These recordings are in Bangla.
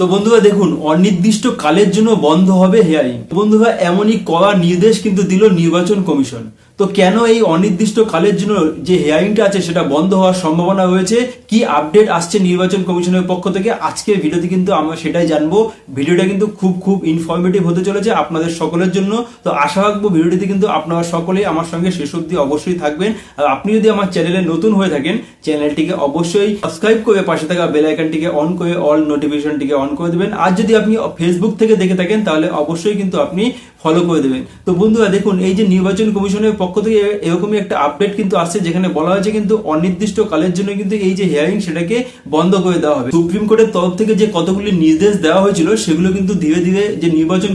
তো বন্ধুরা দেখুন, অনির্দিষ্ট কালের জন্য বন্ধ হবে হেয়ারিং বন্ধুরা, এমনই কড়া নির্দেশ কিন্তু দিল নির্বাচন কমিশন। তো কেন এই অনির্দিষ্ট কালের জন্য যে হেয়ারিংটা আছে সেটা বন্ধ হওয়ার সম্ভাবনা রয়েছে? কি আপডেট আসছে নির্বাচন কমিশনের পক্ষ থেকে? আজকের ভিডিওতে কিন্তু আমরা সেটাই জানব। ভিডিওটা কিন্তু খুব খুব ইনফরমেটিভ হতে চলেছে আপনাদের সকলের জন্য। তো আশা রাখব ভিডিওটিতে কিন্তু আপনারা সকলেই আমার সঙ্গে শেষ অব্দি অবশ্যই থাকবেন। আর আপনি যদি আমার চ্যানেলে নতুন হয়ে থাকেন চ্যানেলটিকে অবশ্যই সাবস্ক্রাইব করে পাশে থাকা বেল আইকনটিকে অন করে অল নোটিফিকেশনটিকে অন করে দেবেন। আর যদি আপনি ফেসবুক থেকে দেখে থাকেন, তাহলে অবশ্যই কিন্তু আপনি ফলো করে দেবেন। তো বন্ধুরা দেখুন, এই যে নির্বাচন কমিশনের পক্ষ থেকে এরকমই একটা আপডেট কিন্তু আসছে, যেখানে বলা হয়েছে কিন্তু অনির্দিষ্ট কালের জন্য কিন্তু এই যে হিয়ারিং সেটাকে বন্ধ করে দেওয়া হবে। সুপ্রিম কোর্টের তরফ থেকে যে কতগুলি নির্দেশ দেওয়া হয়েছিল, সেগুলো কিন্তু ধীরে ধীরে যে নির্বাচন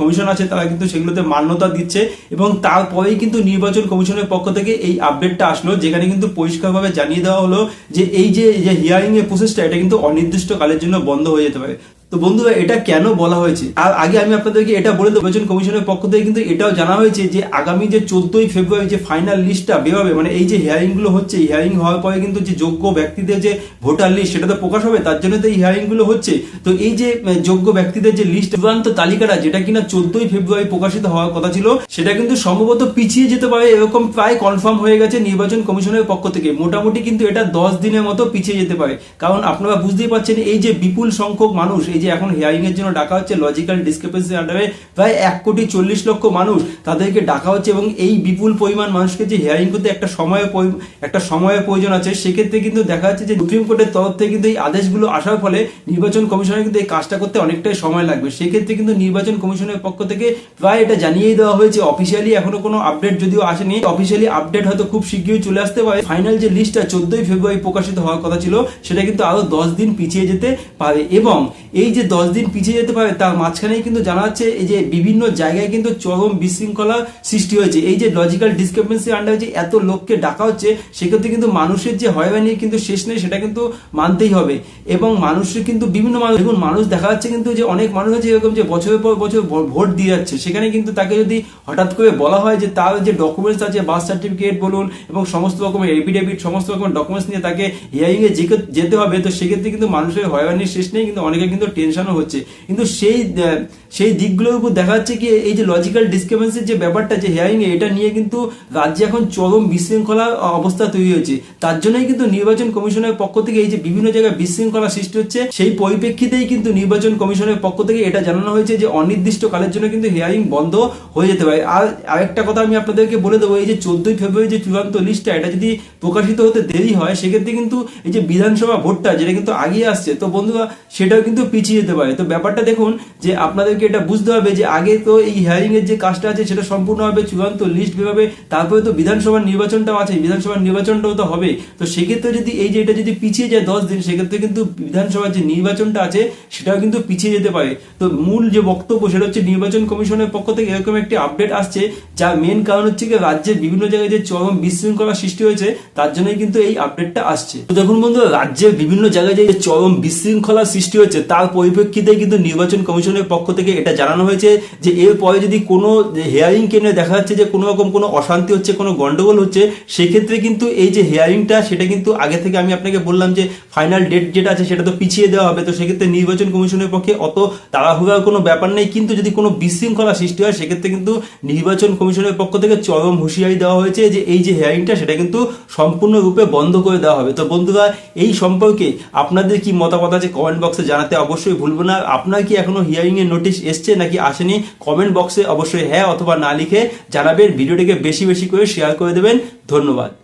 কমিশন আছে তারা কিন্তু সেগুলোতে মান্যতা দিচ্ছে এবং তারপরেই কিন্তু নির্বাচন কমিশনের পক্ষ থেকে এই আপডেটটা আসলো, যেখানে কিন্তু পরিষ্কারভাবে জানিয়ে দেওয়া হলো যে এই যে হিয়ারিং এর প্রসেসটা এটা কিন্তু অনির্দিষ্ট কালের জন্য বন্ধ হয়ে যেতে পারে। তো বন্ধুরা, এটা কেন বলা হয়েছে? আর আগে আমি আপনাদেরকে এটা বলে দেবো, নির্বাচন কমিশনের পক্ষ থেকে কিন্তু এটাও জানা হয়েছে যে আগামী যে চোদ্দই ফেব্রুয়ারি যে ফাইনাল লিস্টটা বেরোবে মানে এই যে হিয়ারিংগুলো হচ্ছে হিয়ারিং হওয়ার পরে কিন্তু যে যোগ্য ব্যক্তিদের যে ভোটার লিস্ট সেটা তো প্রকাশ হবে, তার জন্য তো এই হিয়ারিংগুলো হচ্ছে। তো এই যে যোগ্য ব্যক্তিদের যে লিস্ট চূড়ান্ত তালিকাটা, যেটা কিনা চোদ্দই ফেব্রুয়ারি প্রকাশিত হওয়ার কথা ছিল, সেটা কিন্তু সম্ভবত পিছিয়ে যেতে পারে, এরকম প্রায় কনফার্ম হয়ে গেছে নির্বাচন কমিশনের পক্ষ থেকে। মোটামুটি কিন্তু এটা দশ দিনের মতো পিছিয়ে যেতে পারে। কারণ আপনারা বুঝতেই পারছেন, এই যে বিপুল সংখ্যক মানুষ, এই যে এখন হিয়ারিং এর জন্য ডাকা হচ্ছে লজিক্যাল ডিসক্রিপেন্সি আন্ডারে প্রায় এক কোটি চল্লিশ লক্ষ মানুষ তাদেরকে ডাকা হচ্ছে এবং এই বিপুল পরিমাণ মানুষকে যে হিয়ারিং করতে একটা সময়ের পরি- একটা সময়ের প্রয়োজন আছে, সেক্ষেত্রে কিন্তু দেখা যাচ্ছে যে সুপ্রিম কোর্টের তরফ থেকে কিন্তু এই আদেশগুলো আসার ফলে নির্বাচন কমিশনের কিন্তু এই কাজটা করতে অনেকটাই সময় লাগবে। সেক্ষেত্রে কিন্তু নির্বাচন কমিশনের পক্ষ থেকে প্রায় এটা জানিয়েই দেওয়া হয়েছে। অফিসিয়ালি এখনও কোনো আপডেট যদিও আসেনি। অফিসিয়ালি আপডেট হয়তো খুব শীঘ্রই চলে আসতে পারে। ফাইনাল যে লিস্টটা চোদ্দই ফেব্রুয়ারি প্রকাশিত হওয়ার কথা ছিল, সেটা কিন্তু আরও দশ দিন পিছিয়ে যেতে পারে। এবং এই যে দশ দিন পিছিয়ে যেতে পারে, তার মাঝখানেই কিন্তু জানা যাচ্ছে এই যে বিভিন্ন জায়গায় কিন্তু চরম বিশৃঙ্খলা সৃষ্টি হয়েছে। এই যে লজিক্যাল ডিসক্রিপেন্সি আন্ডারে যে এত লোককে ডাকা হচ্ছে, সেক্ষেত্রে কিন্তু মানুষের যে হয়রানি কিন্তু শেষ নেই, সেটা কিন্তু মানতেই হবে। এবং মানুষের কিন্তু বিভিন্ন মানুষ দেখুন, মানুষ দেখা যাচ্ছে কিন্তু যে অনেক মানুষ আছে এরকম যে বছরের পর বছর ভোট দিয়ে যাচ্ছে। সেখানে কিন্তু তাকে যদি হঠাৎ করে বলা হয় যে তার যে ডকুমেন্টস আছে বার্থ সার্টিফিকেট বলুন এবং সমস্ত রকমের এফিডেভিট সমস্ত রকম ডকুমেন্টস নিয়ে তাকে হিয়ারিং এ যেতে- যেতে হবে, তো সেক্ষেত্রে কিন্তু মানুষের হয়রানির শেষ নেই, কিন্তু অনেকে কিন্তু টেনশনও হচ্ছে। কিন্তু সেই সেই দিকগুলোর উপর দেখা যাচ্ছে কি, এই যে লজিক্যাল ডিসক্রিপেন্সির যে ব্যাপারটা যে হিয়ারিং এটা নিয়ে কিন্তু রাজ্যে এখন চরম বিশৃঙ্খলা অবস্থা তৈরি হয়েছে। তার জন্যই কিন্তু নির্বাচন কমিশনের পক্ষ থেকে এই যে বিভিন্ন জায়গায় বিশৃঙ্খলা সৃষ্টি হচ্ছে, সেই পরিপ্রেক্ষিতেই কিন্তু নির্বাচন কমিশনের পক্ষ থেকে এটা জানানো হয়েছে যে অনির্দিষ্ট কালের জন্য কিন্তু হিয়ারিং বন্ধ হয়ে যেতে পারে। আর আরেকটা কথা আমি আপনাদেরকে বলে দেবো, এই যে চোদ্দই ফেব্রুয়ারি যে চূড়ান্ত লিস্টটা এটা যদি প্রকাশিত হতে দেরি হয়, সেক্ষেত্রে কিন্তু এই যে বিধানসভা ভোটটা, যেটা কিন্তু আগিয়ে আসছে, তো বন্ধুরা, সেটাও কিন্তু পিছিয়ে যেতে পারে। তো ব্যাপারটা দেখুন যে আপনাদেরকে এটা বুঝতে হবে যে আগে তো এই হিয়ারিং এর যে কাজটা আছে সেটা সম্পূর্ণভাবে চূড়ান্ত লিস্ট বেরোবে তারপরে তো বিধানসভার নির্বাচনটাও আছে, বিধানসভার নির্বাচনটাও তো হবে। তো সেক্ষেত্রে যদি এই যে এটা যদি পিছিয়ে যায় দশ দিন, সেক্ষেত্রে কিন্তু বিধানসভার যে নির্বাচনটা আছে সেটাও কিন্তু পিছিয়ে যেতে পারে। তো মূল যে বক্তব্য সেটা হচ্ছে নির্বাচন কমিশনের পক্ষ থেকে এরকম একটি আপডেট আসছে, যার মেন কারণ হচ্ছে কি রাজ্যের বিভিন্ন জায়গায় যে চরম বিশৃঙ্খলা সৃষ্টি হয়েছে, তার জন্যই কিন্তু এই আপডেটটা আসছে। তো দেখুন বন্ধু রাজ্যের বিভিন্ন জায়গায় যে চরম বিশৃঙ্খলা সৃষ্টি হচ্ছে তার পরিপ্রেক্ষিতে কিন্তু নির্বাচন কমিশনের পক্ষ থেকে এটা জানানো হয়েছে যে এরপরে যদি কোনো হেয়ারিং কেনে দেখা যাচ্ছে যে কোনো রকম কোনো অশান্তি হচ্ছে, কোনো গন্ডগোল হচ্ছে, সেক্ষেত্রে কিন্তু এই যে হেয়ারিংটা সেটা কিন্তু আগে থেকে আমি আপনাকে বললাম যে ফাইনাল ডেট যেটা আছে সেটা তো পিছিয়ে দেওয়া হবে। তো সেক্ষেত্রে নির্বাচন কমিশনের পক্ষে অত তাড়াহুড়ার কোনো ব্যাপার নেই। কিন্তু যদি কোনো বিশৃঙ্খলা সৃষ্টি হয়, সেক্ষেত্রে কিন্তু নির্বাচন কমিশনের পক্ষ থেকে চরম হুঁশিয়ারি দেওয়া হয়েছে যে এই যে হেয়ারিংটা সেটা কিন্তু সম্পূর্ণরূপে বন্ধ করে দেওয়া হবে। তো বন্ধুরা, এই সম্পর্কে আপনাদের কি মতামত আছে? কমেন্ট বক্সে জানাতে অবশ্যই ভুলবো না। আপনার কি এখনও হিয়ারিং এর নোটিশ এসছে নাকি আসেনি? কমেন্ট বক্সে অবশ্যই হ্যাঁ অথবা না লিখে জানাবেন। ভিডিওটিকে বেশি বেশি করে শেয়ার করে দেবেন। ধন্যবাদ।